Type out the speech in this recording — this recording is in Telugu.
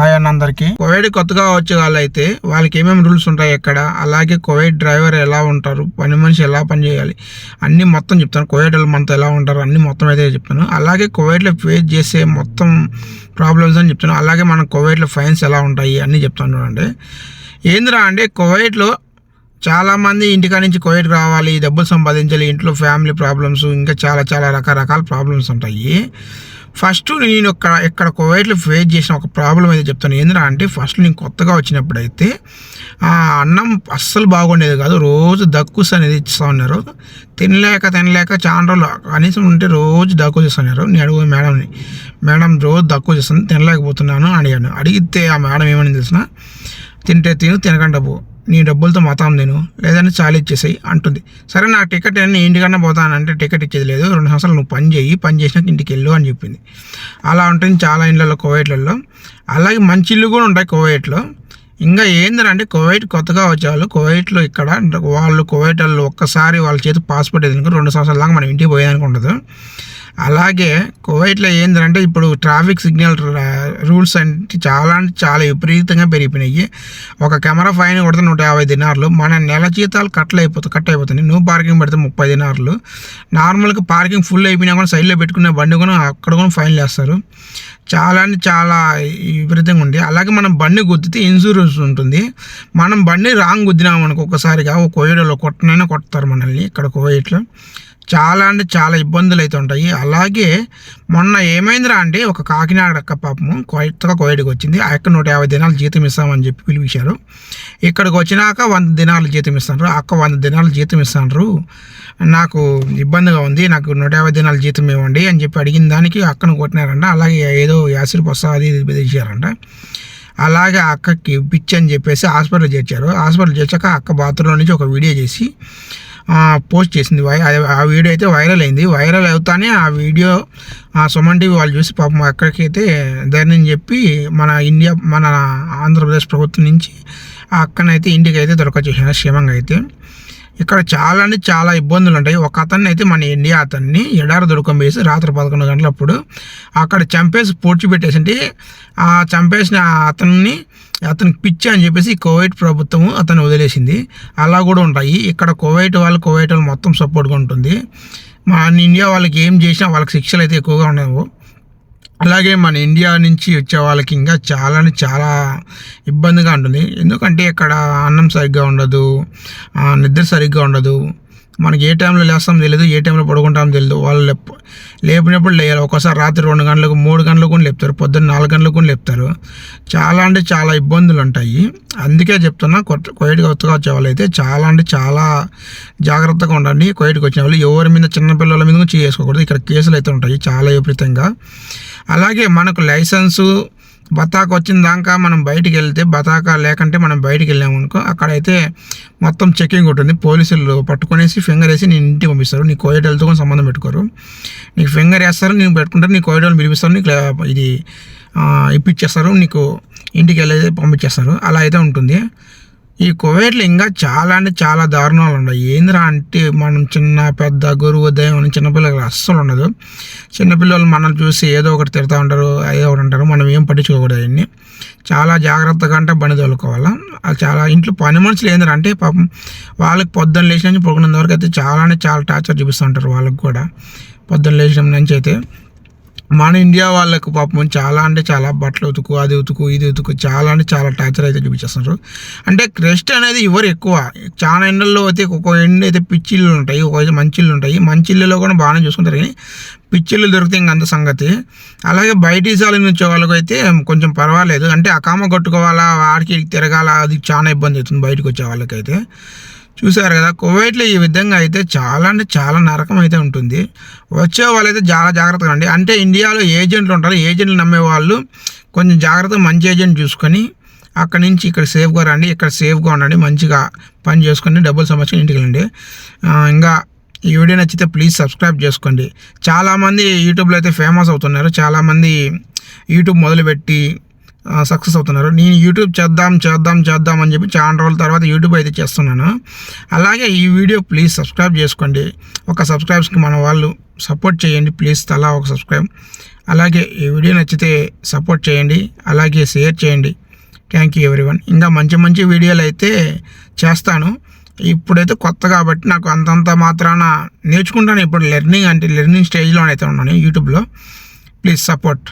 హాయ్ అన్న అందరికి కోవిడ్ కొత్తగా వచ్చే వాళ్ళైతే వాళ్ళకి ఏమేమి రూల్స్ ఉంటాయి ఎక్కడ? అలాగే కోవిడ్ డ్రైవర్ ఎలా ఉంటారు? పని మనిషి ఎలా పని చేయాలి? అన్ని మొత్తం చెప్తాను. కోవిడ్ వాళ్ళు మనతో ఎలా ఉంటారు? అన్ని మొత్తం అయితే చెప్తాను. అలాగే కోవిడ్లో ఫేస్ చేసే మొత్తం ప్రాబ్లమ్స్ అని చెప్తాను. అలాగే మన కోవిడ్లో ఫైన్స్ ఎలా ఉంటాయి? అన్నీ చెప్తాను చూడండి. ఏందిరా అంటే కోవిడ్లో చాలామంది ఇంటికాడ నుంచి కోవిడ్ రావాలి డబ్బులు సంపాదించాలి ఇంట్లో ఫ్యామిలీ ప్రాబ్లమ్స్ ఇంకా చాలా చాలా రకరకాల ప్రాబ్లమ్స్ ఉంటాయి. ఫస్ట్ నేను ఇక్కడ ఇక్కడ కోవిడ్లో ఫేస్ చేసిన ఒక ప్రాబ్లం అయితే చెప్తాను. ఏంటంటే అంటే ఫస్ట్ నేను కొత్తగా వచ్చినప్పుడైతే ఆ అన్నం అస్సలు బాగుండేది కాదు. రోజు దక్కుస్ అనేది ఇస్తూ ఉన్నారు తినలేక తినలేక చాలా రోజులు కనీసం ఉంటే రోజు దక్కు చేస్తున్నారు. నేను అడుగు మేడంని మేడం రోజు దక్కు చేస్తాను తినలేకపోతున్నాను అడిగాను. అడిగితే ఆ మేడం ఏమని తెలిసిన తింటే తిను తినకుండా పో. నీ డబ్బులతో మతాం నేను లేదంటే చాలు ఇచ్చేసాయి అంటుంది. సరే నా టికెట్ నేను ఇంటికన్నా పోతానంటే టికెట్ ఇచ్చేది లేదు. రెండు సంవత్సరాలు నువ్వు పని చేయి పని చేసినాక ఇంటికి వెళ్ళు అని చెప్పింది. అలా ఉంటుంది చాలా ఇండ్లలో కోవైట్లలో. అలాగే మంచి ఇల్లు కూడా ఉంటాయి కోవైట్లో. ఇంకా ఏంటంటే కోవైట్ కొత్తగా వచ్చేవాళ్ళు కోవైట్లో ఇక్కడ వాళ్ళు కోవైట్ వాళ్ళు ఒక్కసారి వాళ్ళ చేతి పాస్పోర్ట్ ఎదురుకు రెండు సంవత్సరాల దాకా మనం ఇంటికి పోయేదానికి ఉండదు. అలాగే కువైట్లో ఏంటంటే ఇప్పుడు ట్రాఫిక్ సిగ్నల్ రూల్స్ అంటే చాలా అంటే చాలా విపరీతంగా పెరిగిపోయినాయి. ఒక కెమెరా ఫైన్ కొడితే నూట యాభై దినార్లు మన నెల జీతాలు కట్లు అయిపోతాయి కట్ అయిపోతుంది నువ్వు పార్కింగ్ పెడితే ముప్పై దినార్లు. నార్మల్గా పార్కింగ్ ఫుల్ అయిపోయినా కూడా సైడ్లో పెట్టుకునే బండి కూడా అక్కడ కూడా ఫైన్ వేస్తారు చాలా అంటే చాలా విపరీతంగా ఉంది. అలాగే మనం బండి గుద్దితే ఇన్సూరెన్స్ ఉంటుంది. మనం బండి రాంగ్ గుద్దినాం అనుకో ఒక్కసారిగా ఒక కోవిడ్లో కొట్టనైనా కొడతారు మనల్ని ఇక్కడ కోవిడ్లో చాలా అంటే చాలా ఇబ్బందులు అయితే ఉంటాయి. అలాగే మొన్న ఏమైందిరా అంటే ఒక కాకినాడ అక్క పాపము కొత్తగా కోయడికి వచ్చింది. ఆ యొక్క నూట యాభై దినాలు జీతం ఇస్తామని చెప్పి పిలిపించారు. ఇక్కడికి వచ్చినాక వంద దినాలు జీతం ఇస్తారు అక్క వంద దినాలు జీతం ఇస్తున్నారు నాకు ఇబ్బందిగా ఉంది. నాకు నూట యాభై దినాలు జీతం ఇవ్వండి అని చెప్పి అడిగిన దానికి అక్కను కొట్టినారంట. అలాగే ఏదో యాసిడ్ పొస్తా అది ఇది బెదిరించారంట అలాగే అక్కకి పిచ్చి అని చెప్పేసి హాస్పిటల్ చేర్చారు. హాస్పిటల్ చేర్చాక అక్క బాత్రూంలో నుంచి ఒక వీడియో చేసి పోస్ట్ చేసింది. వై ఆ వీడియో అయితే వైరల్ అయింది. వైరల్ అవుతానే ఆ వీడియో ఆ సుమన్ టీవీ వాళ్ళు చూసి పాపం అక్కడికైతే ధైర్యం చెప్పి మన ఇండియా మన ఆంధ్రప్రదేశ్ ప్రభుత్వం నుంచి ఆ అక్కనైతే ఇంటికి అయితే దొరకొచ్చేసారు క్షేమంగా అయితే. ఇక్కడ చాలా అంటే చాలా ఇబ్బందులు ఉంటాయి. ఒక అతన్ని అయితే మన ఇండియా అతన్ని ఎడారి దొరకం వేసి రాత్రి పదకొండు గంటలప్పుడు అక్కడ చంపేసి పూడ్చిపెట్టేసి ఆ చంపేసిన అతన్ని అతనికి పిచ్చి అని చెప్పేసి కోవైట్ ప్రభుత్వం అతను వదిలేసింది. అలా కూడా ఉంటాయి. ఇక్కడ కోవైట్ వాళ్ళు కోవైట్ వాళ్ళు మొత్తం సపోర్ట్గా ఉంటుంది. మన ఇండియా వాళ్ళకి ఏం చేసినా వాళ్ళకి శిక్షలు అయితే ఎక్కువగా ఉండవు. అలాగే మన ఇండియా నుంచి వచ్చే వాళ్ళకి ఇంకా చాలా చాలా ఇబ్బందిగా ఉంటుంది. ఎందుకంటే ఇక్కడ అన్నం సరిగ్గా ఉండదు నిద్ర సరిగ్గా ఉండదు. మనకి ఏ టైంలో లేస్తాం తెలియదు ఏ టైంలో పడుకుంటాం తెలియదు వాళ్ళు లేప లేపినప్పుడు లేయాలి. ఒకసారి రాత్రి రెండు గంటలకు మూడు గంటలకు కూడా లేపుతారు. పొద్దున్న నాలుగు గంటలకు కూడా లేపుతారు. చాలా అంటే చాలా ఇబ్బందులు ఉంటాయి. అందుకే చెప్తున్నా కోవిడ్కి కొత్తగా వచ్చే వాళ్ళు అయితే చాలా అంటే చాలా జాగ్రత్తగా ఉండండి. కోయిట్కి వచ్చిన వాళ్ళు ఎవరి మీద చిన్నపిల్లల మీద చేసుకోకూడదు ఇక్కడ కేసులు అయితే ఉంటాయి చాలా విపరీతంగా. అలాగే మనకు లైసెన్సు బతాక వచ్చిన దాకా మనం బయటికి వెళ్తే బతాక లేకంటే మనం బయటికి వెళ్ళాము అనుకో అక్కడైతే మొత్తం చెకింగ్ ఉంటుంది. పోలీసులు పట్టుకునేసి ఫింగర్ వేసి నేను ఇంటికి పంపిస్తారు. నీ కోయిడల్తో కూడా సంబంధం పెట్టుకోరు. నీకు ఫింగర్ వేస్తారు నేను పెట్టుకుంటారు నీ కోయిడల్ని పిలిపిస్తారు నీకు ఇది ఇప్పించేస్తారు నీకు ఇంటికి వెళ్ళేది పంపించేస్తారు. అలా అయితే ఉంటుంది. ఈ కువైట్లో ఇంకా చాలా అంటే చాలా దారుణాలు ఉన్నాయి. ఏందిరా అంటే మనం చిన్న పెద్ద గురువు దైవం చిన్నపిల్లలు అస్సలు ఉండదు. చిన్నపిల్లలు మనల్ని చూసి ఏదో ఒకటి తిడతా ఉంటారు ఏదో ఒకటి అంటారు. మనం ఏం పట్టించుకోకూడదు అవన్నీ. చాలా జాగ్రత్తగా అంటే బండి తోలుకోవాలా. అది చాలా ఇంట్లో పని మనుషులు ఏందిరా అంటే పాపం వాళ్ళకి పొద్దున్న లేచిన నుంచి పడుకున్నంత వరకు అయితే చాలా అంటే చాలా టార్చర్ చూపిస్తూ ఉంటారు వాళ్ళకి కూడా. పొద్దున్న లేచిన నుంచి అయితే మన ఇండియా వాళ్ళకు పాపం చాలా అంటే చాలా బట్టలు ఉతుకు అది ఉతుకు ఇది ఉతుకు చాలా అంటే చాలా టార్చర్ అయితే చూపించేస్తున్నారు. అంటే రెస్ట్ అనేది ఎవరు ఎక్కువ? చాలా ఎండల్లో అయితే ఒక ఎండ అయితే పిచ్చిళ్ళు ఉంటాయి ఒక మంచిళ్ళు ఉంటాయి. మంచిళ్ళలో కూడా బాగానే చూసుకుంటారు కానీ పిచ్చిళ్ళు దొరికితే ఇంక అంత సంగతి. అలాగే బయట సాల నుంచి వాళ్ళకు అయితే కొంచెం పర్వాలేదు. అంటే అకామ కొట్టుకోవాలా ఆడికి తిరగాల అది చాలా ఇబ్బంది అవుతుంది బయటకు వచ్చే వాళ్ళకైతే. చూసారు కదా కువైట్లో ఈ విధంగా అయితే చాలా అంటే చాలా నరకం అయితే ఉంటుంది. వచ్చే వాళ్ళైతే చాలా జాగ్రత్తగా అండి అంటే ఇండియాలో ఏజెంట్లు ఉంటారు. ఏజెంట్లు నమ్మే వాళ్ళు కొంచెం జాగ్రత్తగా మంచి ఏజెంట్ చూసుకొని అక్కడి నుంచి ఇక్కడ సేఫ్గా రండి ఇక్కడ సేఫ్గా ఉండండి మంచిగా పని చేసుకొని డబ్బులు సంబంధించి ఇంటికి వెళ్ళండి. ఇంకా ఈ వీడియో నచ్చితే ప్లీజ్ సబ్స్క్రైబ్ చేసుకోండి. చాలామంది యూట్యూబ్లో అయితే ఫేమస్ అవుతున్నారు. చాలామంది యూట్యూబ్ మొదలుపెట్టి సక్సెస్ అవుతున్నారు. నేను యూట్యూబ్ చేద్దాం చేద్దాం చేద్దాం అని చెప్పి చాలా రోజుల తర్వాత యూట్యూబ్ అయితే చేస్తున్నాను. అలాగే ఈ వీడియో ప్లీజ్ సబ్స్క్రైబ్ చేసుకోండి. ఒక సబ్స్క్రైబ్స్కి మన వాళ్ళు సపోర్ట్ చేయండి. ప్లీజ్ తలా ఒక సబ్స్క్రైబ్. అలాగే ఈ వీడియో నచ్చితే సపోర్ట్ చేయండి. అలాగే షేర్ చేయండి. థ్యాంక్ యూ ఎవ్రీవన్ ఇంకా మంచి మంచి వీడియోలు అయితే చేస్తాను. ఇప్పుడైతే కొత్త కాబట్టి నాకు అంతంత మాత్రాన నేర్చుకుంటాను. ఇప్పుడు లెర్నింగ్ అంటే లెర్నింగ్ స్టేజ్లో అయితే ఉన్నాను యూట్యూబ్లో. Please support